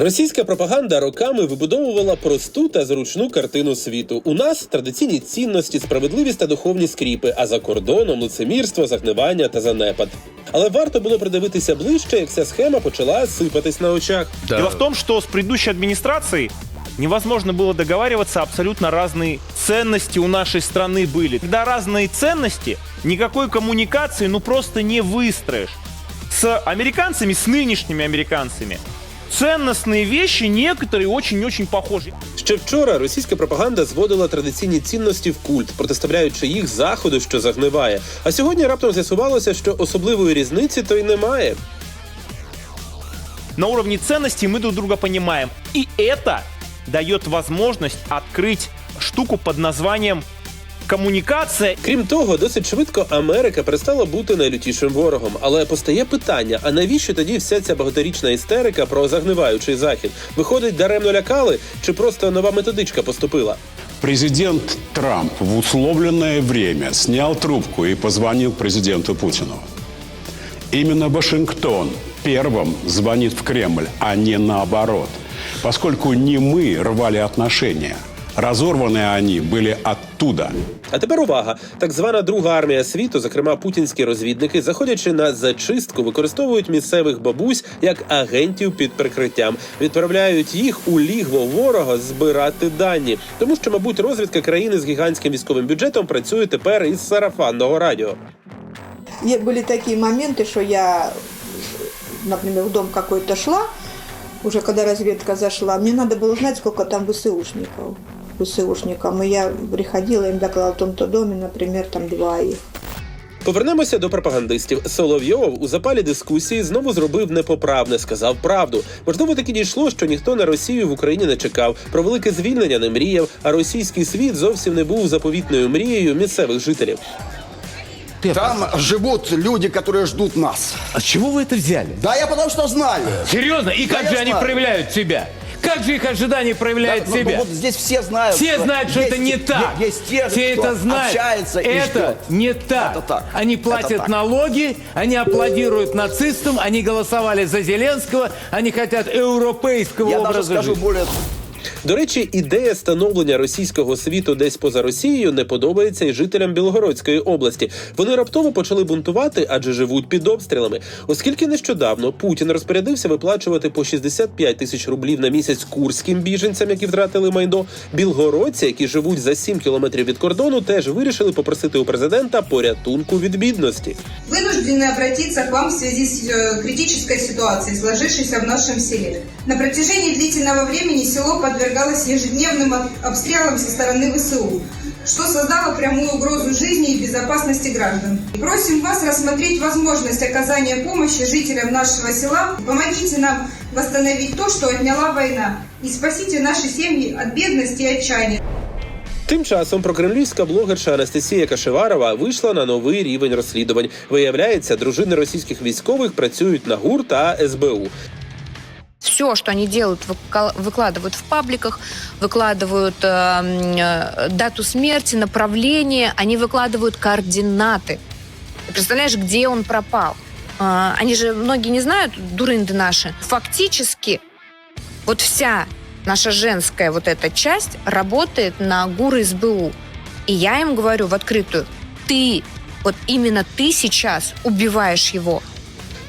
Російська пропаганда роками вибудовувала просту та зручну картину світу. У нас традиційні цінності, справедливість та духовні скріпи, а за кордоном лицемірство, загнивання та занепад. Але варто було придивитися ближче, як ця схема почала сипатись на очах. Дело в том, что с предыдущей администрацией невозможно было договариваться, абсолютно разные ценности у нашей страны были. Когда разные ценности, никакой коммуникации ну просто не выстроишь. С американцами, с нынешними американцами, ценностные вещи некоторые очень-очень похожи. Ще вчора російська пропаганда зводила традиційні цінності в культ, протиставляючи їх заходу, що загниває. А сьогодні раптом з'ясувалося, що особливої різниці то й немає. На уровне ценностей мы друг друга понимаем. И это дает возможность открыть штуку под названием коммуникация Крім того, досить швидко Америка перестала бути найлютішим ворогом. Але постає питання: а навіщо тоді вся ця багаторічна істерика про загниваючий захід? Виходить, даремно лякали, чи просто нова методичка поступила? Президент Трамп в условленное время снял трубку и позвонил президенту Путину. Именно Вашингтон первым звонит в Кремль, а не наоборот. Поскольку не мы рвали отношения, разорваны они были оттуда. А тепер увага: так звана друга армія світу, зокрема путінські розвідники, заходячи на зачистку, використовують місцевих бабусь як агентів під прикриттям, відправляють їх у лігво ворога збирати дані, тому що, мабуть, розвідка країни з гігантським військовим бюджетом працює тепер із сарафанного радіо. Е- Были такие моменты, что я, например, в дом какой-то шла, уже когда разведка зашла, мне надо было знать, сколько там ВСУшников. ВСУшникам. И я приходила, им докладывала в том-то доме, например, там два их. Повернемося до пропагандистів. Соловйов у запалі дискусії знову зробив непоправне, сказав правду. Можливо, таки дійшло, що ніхто на Росію в Україні не чекав. Про велике звільнення не мріяв, а російський світ зовсім не був заповітною мрією місцевих жителів. Там живут люди, которые ждут нас. А с чего вы это взяли? Да, я потому что знаю. Серьезно? И как Да же я они знаю. проявляют себя? Как же их ожидания проявляют Да, ну, себя? вот здесь все знают. Все знают, что есть- это не так. Есть те, Все кто это знают. общается и это ждет. не так. Это так. Они Это платят так. налоги, они аплодируют нацистам, они голосовали за Зеленского, они хотят европейского Я даже образа скажу жизни. более До речі, ідея становлення російського світу десь поза Росією не подобається і жителям Білгородської області. Вони раптово почали бунтувати, адже живуть під обстрілами. Оскільки нещодавно Путін розпорядився виплачувати по 65 тисяч рублів на місяць курським біженцям, які втратили майно, білгородці, які живуть за 7 кілометрів від кордону, теж вирішили попросити у президента порятунку від бідності. Вынуждены обратиться к вам в связи с э, критической ситуацией, сложившейся в нашем селе. На протяжении длительного времени село подвергалось ежедневным обстрелам со стороны ВСУ, что создало прямую угрозу жизни и безопасности граждан. Просим вас рассмотреть возможность оказания помощи жителям нашего села. Помогите нам восстановить то, что отняла война, и спасите наши семьи от бедности и отчаяния. Тим часом прокремлівська блогерша Анастасія Кашеварова вийшла на новий рівень розслідувань. Виявляється, дружини російських військових працюють на ГУР та СБУ. Все, что они делают, выкладывают в пабликах, выкладывают э, э, дату смерти, направление, они выкладывают координаты. Ты представляешь, где он пропал? А, они же многие не знают, дурынды наши. Фактически вот вся наша женская вот эта часть работает на ГУР СБУ. И я им говорю в открытую, ты, вот именно ты сейчас убиваешь его.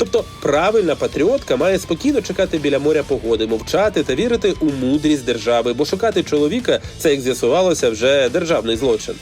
Тобто правильна патріотка має спокійно чекати біля моря погоди, мовчати та вірити у мудрість держави, бо шукати чоловіка це, як з'ясувалося, вже державний злочин.